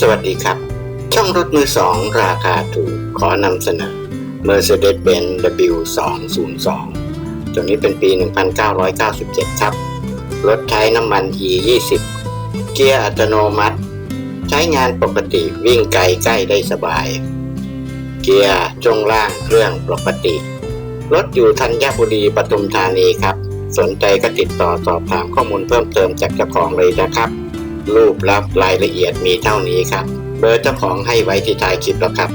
สวัสดีครับ ช่องรถมือสองราคาถูกขอนำเสนอ Mercedes-Benz W202 ตัวนี้เป็นปี 1997 ครับ รถใช้น้ำมัน E20 เกียร์อัตโนมัติ ใช้งานปกติวิ่งไกลใกล้ได้สบาย เกียร์จงล่างเครื่องปกติ รถอยู่ธัญบุรีปทุมธานีครับ สนใจก็ติดต่อสอบถามข้อมูลเพิ่มเติมจากเจ้าของเลยนะครับ รูปลับรายละเอียดมีเท่านี้ครับ เบอร์เจ้าของให้ไว้ที่ท้ายคลิปแล้วครับ